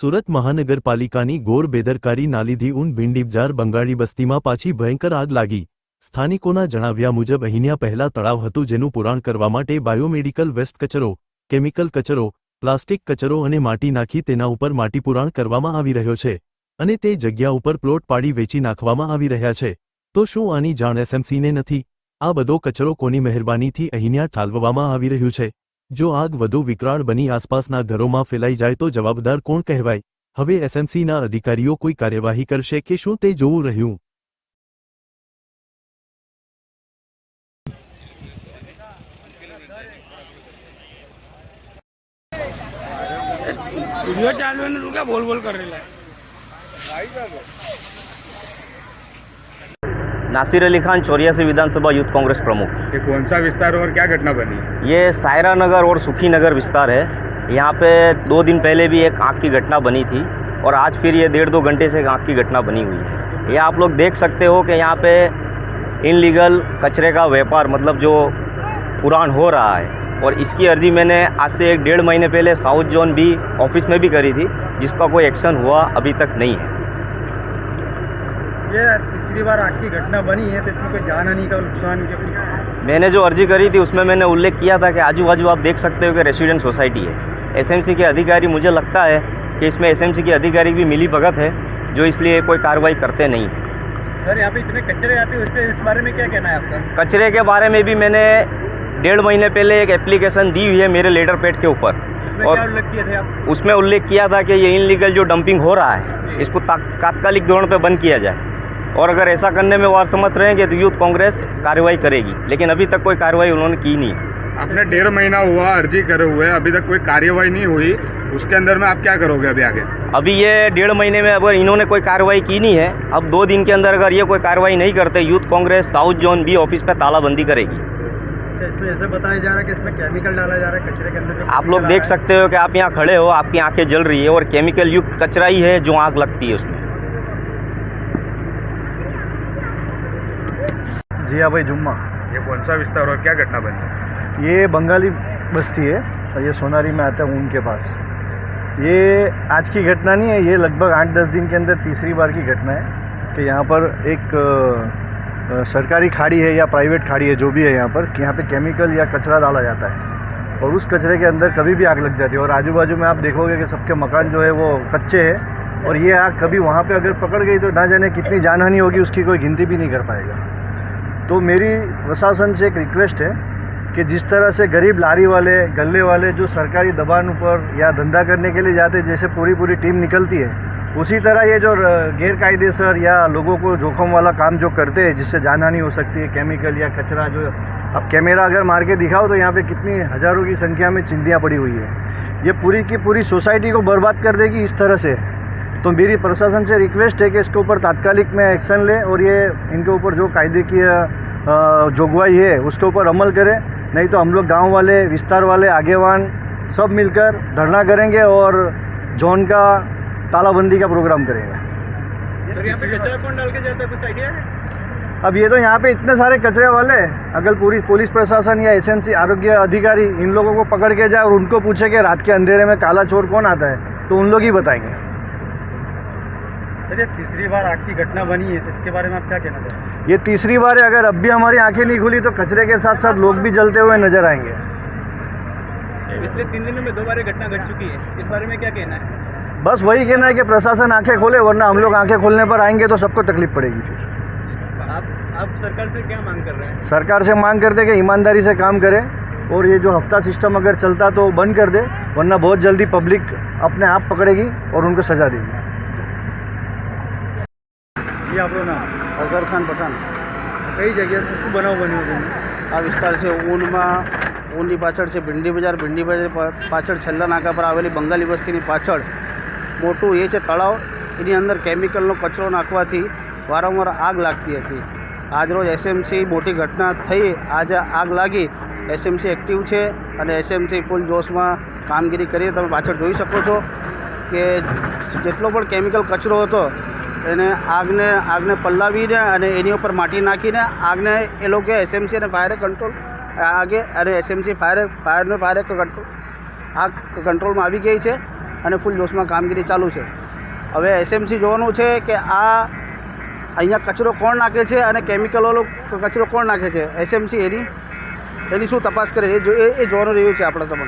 સુરત મહાનગરપાલિકાની ગોર બેદરકારી નાલીધી ઊન ભીંડીબજાર બંગાળી બસ્તીમાં પાછી ભયંકર આગ લાગી. સ્થાનિકોના જણાવ્યા મુજબ અહીંયા પહેલા તળાવ હતું જેનું પુરાણ કરવા માટે બાયોમેડિકલ વેસ્ટ કચરો, કેમિકલ કચરો, પ્લાસ્ટિક કચરો અને માટી નાખી તેના ઉપર માટી પુરાણ કરવામાં આવી રહ્યો છે અને તે જગ્યા ઉપર પ્લોટ પાડી વેચી નાખવામાં આવી રહ્યા છે. તો શું આની જાણ એસએમસીને નથી? આ બધો કચરો કોની મહેરબાનીથી અહીંયા ઠાલવવામાં આવી રહ્યું છે? જો આગ વધુ વિકરાળ બની આસપાસના ઘરોમાં ફેલાઈ જાય તો જવાબદાર કોણ કહેવાય? હવે એસએમસીના અધિકારીઓ કોઈ કાર્યવાહી કરશે કે શું તે જોવું રહ્યું? ચાલુ બોલ બોલ કરેલા नासिर अली खान चौरियासी विधानसभा यूथ कांग्रेस प्रमुख। ये कौन सा विस्तार और क्या घटना बनी? ये सायरा नगर और सुखी नगर विस्तार है। यहाँ पे दो दिन पहले भी एक आँख की घटना बनी थी और आज फिर ये डेढ़ दो घंटे से एक आँख की घटना बनी हुई है। ये आप लोग देख सकते हो कि यहाँ पे इनलीगल कचरे का व्यापार मतलब जो पुरान हो रहा है। और इसकी अर्जी मैंने आज से एक डेढ़ महीने पहले साउथ जोन भी ऑफ़िस में भी करी थी जिसका कोई एक्शन हुआ अभी तक नहीं है। ये तीसरी बार आग की घटना बनी है तो इसमें कोई जान हानि का नुकसान के कुछ? मैंने जो अर्जी करी थी उसमें मैंने उल्लेख किया था कि आजू बाजू आप देख सकते हो कि रेसिडेंट सोसाइटी है। एसएमसी के अधिकारी मुझे लगता है कि इसमें एसएमसी के अधिकारी भी मिली भगत है जो इसलिए कोई कार्रवाई करते नहीं। सर यहाँ पे इतने कचरे आते हैं उसके इस बारे में क्या कहना है आपका? कचरे के बारे में भी मैंने डेढ़ महीने पहले एक एप्लीकेशन दी हुई है मेरे लेटर पेड के ऊपर। और क्या उल्लेख किए थे आप? उसमें उल्लेख किया था कि ये इनलीगल जो डंपिंग हो रहा है इसको तात्कालिक धोरण पर बंद किया जाए। और अगर ऐसा करने में वो असमर्थ रहेंगे तो यूथ कांग्रेस कार्रवाई करेगी। लेकिन अभी तक कोई कार्रवाई उन्होंने की नहीं। आपने डेढ़ महीना हुआ अर्जी करे हुए अभी तक कोई कार्यवाही नहीं हुई। उसके अंदर में आप क्या करोगे अभी आगे? अभी ये डेढ़ महीने में अगर इन्होंने कोई कार्रवाई की नहीं है अब दो दिन के अंदर अगर ये कोई कार्रवाई नहीं करते youth Congress south zone B office पे तालाबंदी करेगी। अच्छा, इसमें ऐसे बताया जा रहा है कि इसमें केमिकल डाला जा रहा है कचरे के अंदर आप लोग देख सकते हो कि आप यहाँ खड़े हो आपकी आँखें जल रही है और केमिकल युक्त कचरा ही है जो आग लगती है उसमें। जिया भाई जुम्मा। ये कौन सा विस्तार और क्या घटना बनी? ये बंगाली बस्ती है और ये सोनारी में आता है ऊन के पास। ये आज की घटना नहीं है ये लगभग आठ दस दिन के अंदर तीसरी बार की घटना है कि यहाँ पर एक सरकारी खाड़ी है या प्राइवेट खाड़ी है जो भी है यहाँ पर कि यहाँ पे केमिकल या कचरा डाला जाता है। और उस कचरे के अंदर कभी भी आग लग जाती है। और आजू बाजू में आप देखोगे कि सबके मकान जो है वो कच्चे हैं और ये आग कभी वहाँ पे अगर पकड़ गई तो ना जाने कितनी जानहानि होगी उसकी कोई गिनती भी नहीं कर पाएगा। तो मेरी प्रशासन से एक रिक्वेस्ट है कि जिस तरह से गरीब लारी वाले गले वाले जो सरकारी दबान ऊपर या धंधा करने के लिए जाते जैसे पूरी पूरी टीम निकलती है, उसी तरह ये जो गैर कायदेसर या लोगों को जोखम वाला काम जो करते हैं, जिससे जानहानि हो सकती है केमिकल या कचरा जो, अब कैमरा अगर मार के दिखाओ तो यहाँ पे कितनी हज़ारों की संख्या में चिंदियाँ पड़ी हुई है। ये पूरी की पूरी सोसाइटी को बर्बाद कर देगी इस तरह से। तो मेरी प्रशासन से रिक्वेस्ट है कि इसके ऊपर तात्कालिक में एक्शन ले और ये इनके ऊपर जो कायदे की जोगवाई है उसके ऊपर अमल करें। नहीं तो हम लोग गाँव वाले विस्तार वाले आगेवान सब मिलकर धरना करेंगे और जोन का तालाबंदी का प्रोग्राम करेंगे। सर यहाँ पे कचरा कौन डाल के जाता कुछ आइडिया अब ये तो यहाँ पे इतने सारे कचरे वाले अगर पूरी पुलिस प्रशासन या एसएमसी आरोग्य अधिकारी इन लोगों को पकड़ के जाए और उनको पूछे कि रात के अंधेरे में काला चोर कौन आता है तो उन लोग ही बताएँगे। सर ये तीसरी बार आग की घटना बनी है तो इसके बारे में आप क्या कहना चाहेंगे? ये तीसरी बार है अगर अब भी हमारी आँखें नहीं खुली तो कचरे के साथ साथ लोग भी जलते हुए नज़र आएँगे। पिछले तीन दिनों में दो बार घटना घट चुकी है। इस बारे में क्या कहना है? बस वही कहना है कि प्रशासन आँखें खोले वरना हम लोग आँखें खोलने पर आएँगे तो सबको तकलीफ़ पड़ेगी। फिर आप आप सरकार से क्या मांग कर रहे हैं? सरकार से मांग करते कि ईमानदारी से काम करें और ये जो हफ़्ता सिस्टम अगर चलता तो बंद कर दे वरना बहुत जल्दी पब्लिक अपने आप पकड़ेगी और उनको सजा देगी। જી, આપણું નામ. અઝર ખાન પઠાણ. કઈ જગ્યા શું બનાવ બન્યો છે આ વિસ્તાર છે ઊનમાં, ઊનની પાછળ છે ભીંડી બજાર. ભીંડી બજાર પાછળ છેલ્લા નાકા પર આવેલી બંગાળી વસ્તીની પાછળ મોટું એ છે તળાવ. એની અંદર કેમિકલનો કચરો નાખવાથી વારંવાર આગ લાગતી હતી. આજરોજ એસએમસી મોટી ઘટના થઈ. આજે આગ લાગી. એસએમસી એક્ટિવ છે અને એસએમસી ફૂલ જોશમાં કામગીરી કરી તમે પાછળ જોઈ શકો છો કે જેટલો પણ કેમિકલ કચરો હતો એને આગને આગને પલ્લાવીને અને એની ઉપર માટી નાખીને આગને એ લોકો એસએમસી અને ફાયર કંટ્રોલ આગે અને એસએમસી ફાયર ફાયરને ફાયર કંટ્રોલ આગ કંટ્રોલમાં આવી ગઈ છે અને ફૂલ જોશમાં કામગીરી ચાલુ છે. હવે એસએમસી જોવાનું છે કે આ અહીંયા કચરો કોણ નાખે છે અને કેમિકલવાળો કચરો કોણ નાખે છે? એસએમસી એની એની શું તપાસ કરે છે? એ એ જોવાનું રહ્યું છે આપણે તમને.